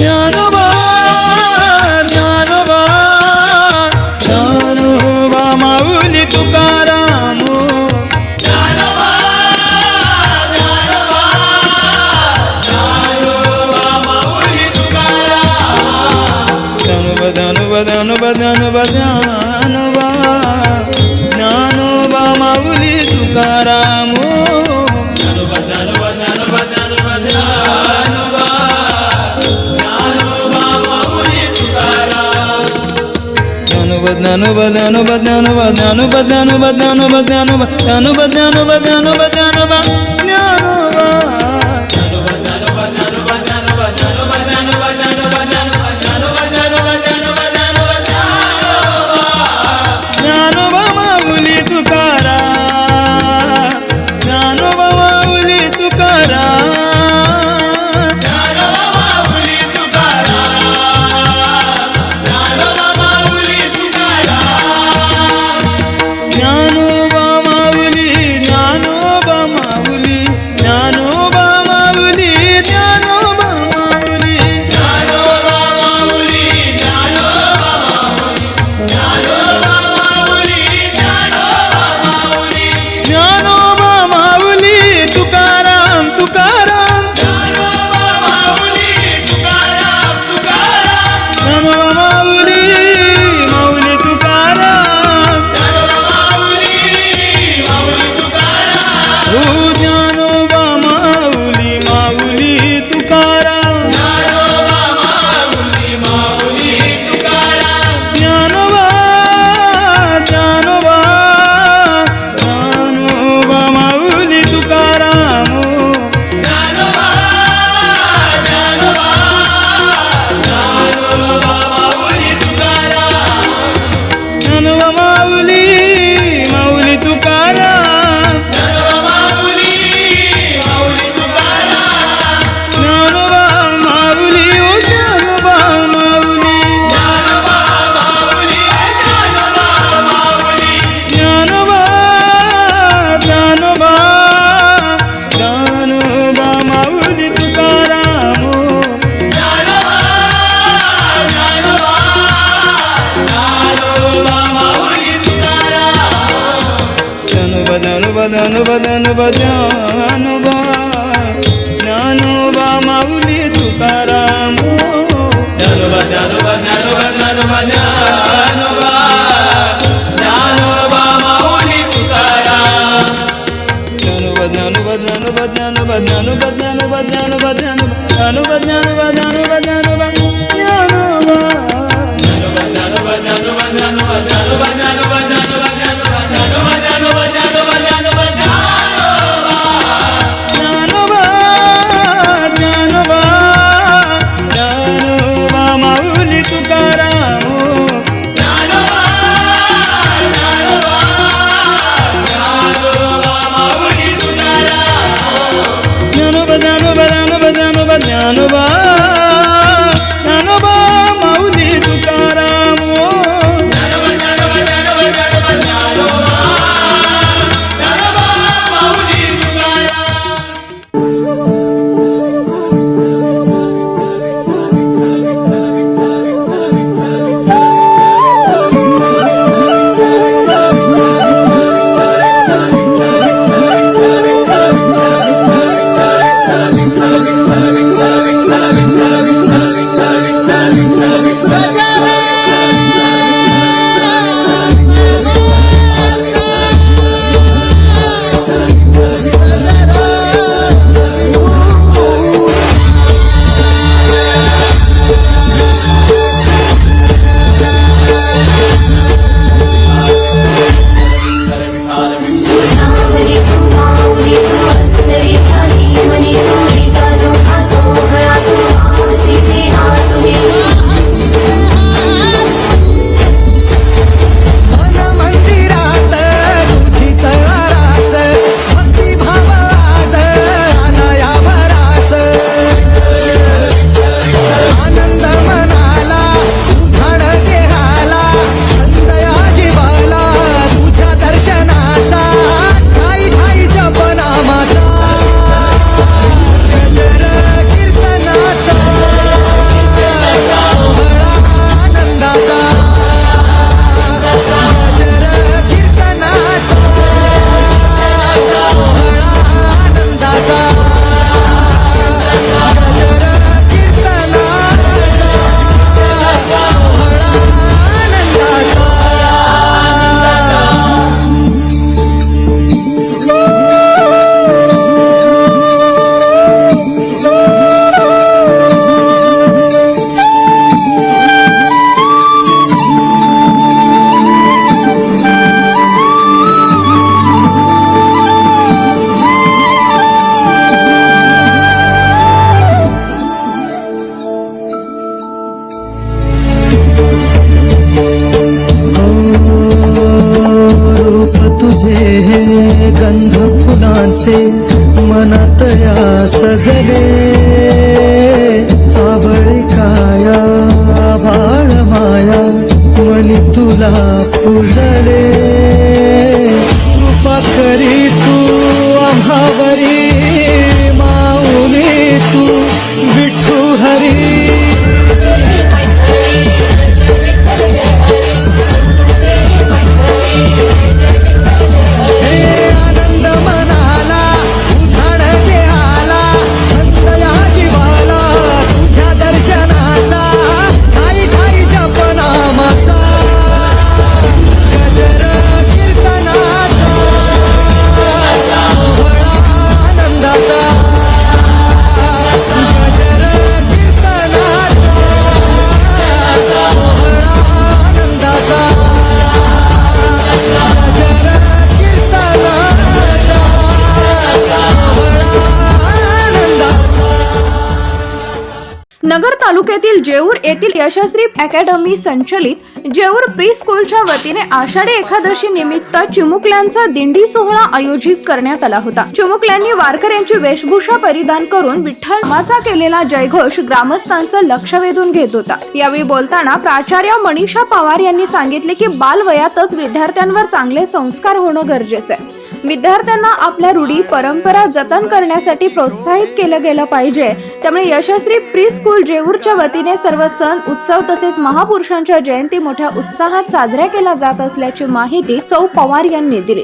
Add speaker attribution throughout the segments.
Speaker 1: Yeah, no, ధను బధను బధను బధను బధను బధను బధను బధను బధను బధను బధను બધાનો બા નાનો બા માઉલી તુકારામ ચાલો બા ચાલો બા ચાલો બા ચાલો બા નાનો બા નાનો બા માઉલી તુકારામ નાનો બા નાનો બા નાનો બા નાનો બા નાનો બા નાનો બા નાનો બા નાનો બા નાનો બા નાનો બા
Speaker 2: નાનો બા फुलांचे मनात या सजले. सावळी काया बाळ माया मनी तुला पूजले. कृपा करी तू आम्हावरी
Speaker 3: तालुक्यातील जेऊर येथील यशस्वी अकॅडमी संचलित जेऊर प्री स्कूलच्या वतीने आषाढी एकादशी निमित्त चिमुकल्यांचा दिंडी सोहळा आयोजित करण्यात आला होता. चिमुकल्यांनी वारकऱ्यांची वेशभूषा परिधान करून विठ्ठल माचा केलेला जयघोष ग्रामस्थांचं लक्ष वेधून घेत होता. यावेळी बोलताना प्राचार्य मनीषा पवार यांनी सांगितले की बालवयातच विद्यार्थ्यांवर चांगले संस्कार होणं गरजेचं आहे. विद्यार्थ्यांना आपल्या रूढी परंपरा जतन करण्यासाठी प्रोत्साहित केलं गेलं पाहिजे. त्यामुळे यशस्वी प्री स्कूल जेऊरच्या वतीने सर्व सण उत्सव तसेच महापुरुषांच्या जयंती मोठ्या उत्साहात साजऱ्या केल्या जात असल्याची माहिती सौ पवार यांनी दिली.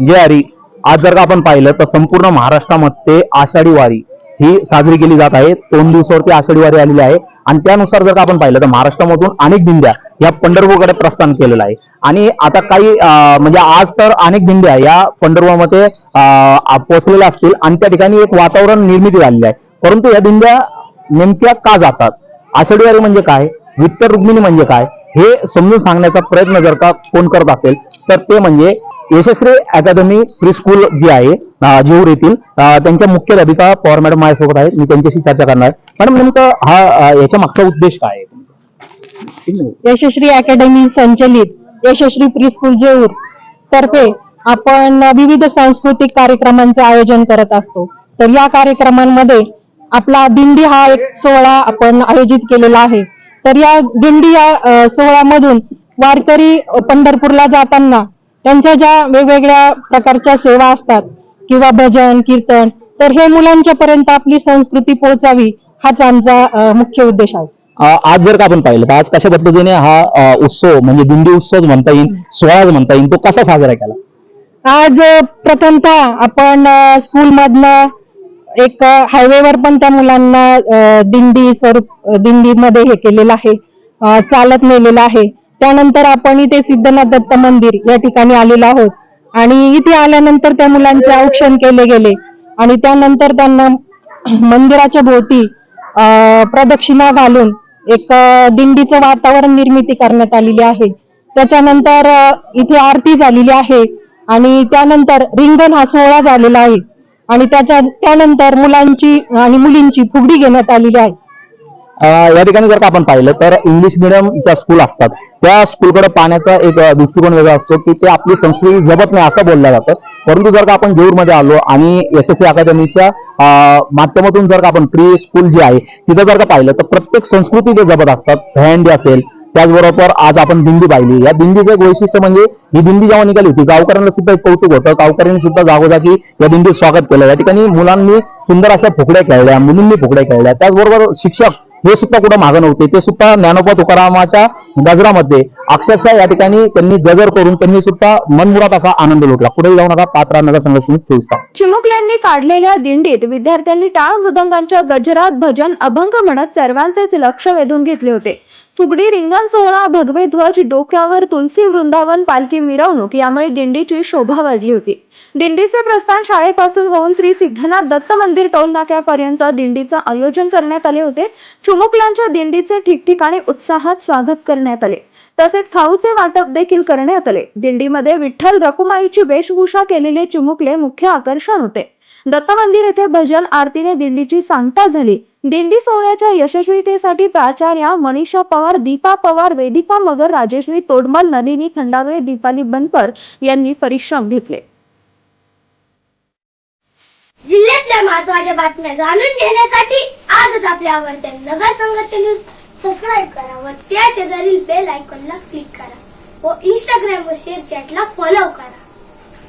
Speaker 4: गेआरी आज जर का आपण पाहिलं तर संपूर्ण महाराष्ट्रामध्ये आषाढी वारी ही साजरी केली जात आहे. दोन दिवसावरती आषाढी वारी आलेली आहे. आणि त्यानुसार जर का आपण पाहिलं तर महाराष्ट्रामधून अनेक दिंड्या या पंढरपूरकडे प्रस्थान केलेलं आहे. आणि आता काही म्हणजे आज तर अनेक दिंड्या या पंढरपूरमध्ये पोहोचलेल्या असतील आणि त्या ठिकाणी एक वातावरण निर्मिती झालेली आहे. परंतु या दिंड्या नेमक्या का जातात? आषाढीवारी म्हणजे काय? विठ्ठल रुक्मिणी म्हणजे काय? हे समजून सांगण्याचा प्रयत्न जर का कोण करत असेल तर ते म्हणजे यशस्वी अकॅडमी प्री स्कूल जी आहे अं, जेऊर येथील त्यांच्या त्यांच्या मुख्याध्यापिका पवार मॅडम माझ्यासोबत आहेत. मी त्यांच्याशी चर्चा करणार. मॅडम नेमकं हा याच्या मागचा उद्देश काय आहे?
Speaker 5: यशस्वी अकॅडमी संचलित यशस्वी प्री स्कूल जेऊर तर्फे आपण विविध सांस्कृतिक कार्यक्रमांचे आयोजन करत असतो. तर या कार्यक्रमांमध्ये आपला दिंडी हा एक सोहळा आपण आयोजित केलेला आहे. तर या दिंडी या सोहळ्यामधून वारकरी पंढरपूरला जाताना त्यांच्या ज्या वेगवेगळ्या प्रकारच्या सेवा असतात किंवा भजन कीर्तन तर हे मुलांच्या पर्यंत आपली संस्कृती पोहोचावी हाच आमचा मुख्य उद्देश आहे.
Speaker 4: आज जर का आपण पाहिलं तर आज कशा पद्धतीने हा उत्सव म्हणजे दिंडी उत्सव म्हणता येईल सोहळा म्हणता येईल तो कसा साजरा केला?
Speaker 5: आज प्रथमतः आपण स्कूलमधनं एक हायवेवर पण त्या मुलांना दिंडी स्वरूप दिंडीमध्ये हे केलेलं आहे चालत नेलेलं आहे. त्यानंतर आपण इथे सिद्धनाथ दत्त मंदिर या ठिकाणी आलेलो आहोत. आणि इथे आल्यानंतर त्या मुलांचे औक्षण केले गेले. आणि त्यानंतर त्यांना मंदिराच्या भोवती अ, प्रदक्षिणा घालून एक दिंडीचं वातावरण निर्मिती करण्यात आलेली आहे. त्याच्यानंतर इथे आरती झालेली आहे. आणि त्यानंतर रिंगण हा सोहळा झालेला आहे. आणि त्याच्या त्यानंतर मुलांची आणि मुलींची फुगडी घेण्यात आलेली आहे.
Speaker 4: या ठिकाणी जर का आपण पाहिलं तर इंग्लिश मिडियमच्या स्कूल असतात त्या स्कूलकडे पाहण्याचा एक दृष्टिकोन वेगळा असतो की ते आपली संस्कृती जपत नाही असं बोललं जातं. परंतु जर का आपण जेऊरमध्ये आलो आणि यशस्वी अकादमीच्या माध्यमातून जर का आपण प्री स्कूल जे आहे तिथं जर का पाहिलं तर प्रत्येक संस्कृती ते जपत असतात. दहीहंडी असेल त्याचबरोबर आज आपण दिंडी पाहिली. या दिंडीचं एक वैशिष्ट्य म्हणजे ही दिंडी जेव्हा निघाली होती गावकऱ्यांना सुद्धा एक कौतुक होतं. गावकऱ्यांनी सुद्धा जागोजागी या दिंडीत स्वागत केलं. या ठिकाणी मुलांनी सुंदर अशा फुकड्या खेळल्या मुलींनी फुकड्या खेळल्या. त्याचबरोबर शिक्षक हे सुद्धा कुठं मागं नव्हते. ते सुद्धा ज्ञानोबा तुकारामाच्या गजरामध्ये अक्षरशः या ठिकाणी त्यांनी गजर करून त्यांनी सुद्धा मनमुरात असा आनंद लुटला. पुढे जाऊन आता पात्रा नगर संघ चोवीस तास.
Speaker 3: चिमुकल्यांनी काढलेल्या दिंडीत विद्यार्थ्यांनी टाळ मृदंगांच्या गजरात भजन अभंग म्हणत सर्वांचेच लक्ष वेधून घेतले होते. फुगडी रिंगण सोहळा भगवे ध्वज डोक्यावर तुलसी वृंदावन पालखी मिरवणूक यामुळे दिंडीची शोभा वाढली होती. दिंडीचे प्रस्थान शाळेपासून होऊन श्री सिद्धनाथ दत्त मंदिर टोलनाक्यापर्यंत दिंडीचं आयोजन करण्यात आले होते. चुमुकल्यांच्या दिंडीचे ठिकठिकाणी उत्साहात स्वागत करण्यात आले. तसेच खाऊचे वाटप देखील करण्यात आले. दिंडीमध्ये विठ्ठल रखुमाईची वेशभूषा केलेले चिमुकले मुख्य आकर्षण होते. दत्त मंदिर येथे भजन आरतीने दिंडीची सांगता झाली. दिंडी सोहळ्याच्या यशस्वीतेसाठी प्राचार्या मनीषा पवार दीपा पवार वेदिका मगर राजेश्री तोडमल नलिनी खंडागळे दीपाली बनकर यांनी परिश्रम घेतले.
Speaker 6: जिल्ह्यातल्या महत्त्वाच्या बातम्या जाणून घेण्यासाठी आजच आपल्या आवडत्या नगर संघर्ष न्यूज सबस्क्राईब करा व त्या शेजारील बेल आयकॉनला क्लिक करा व इंस्टाग्राम व शेअर चॅटला फॉलो करा.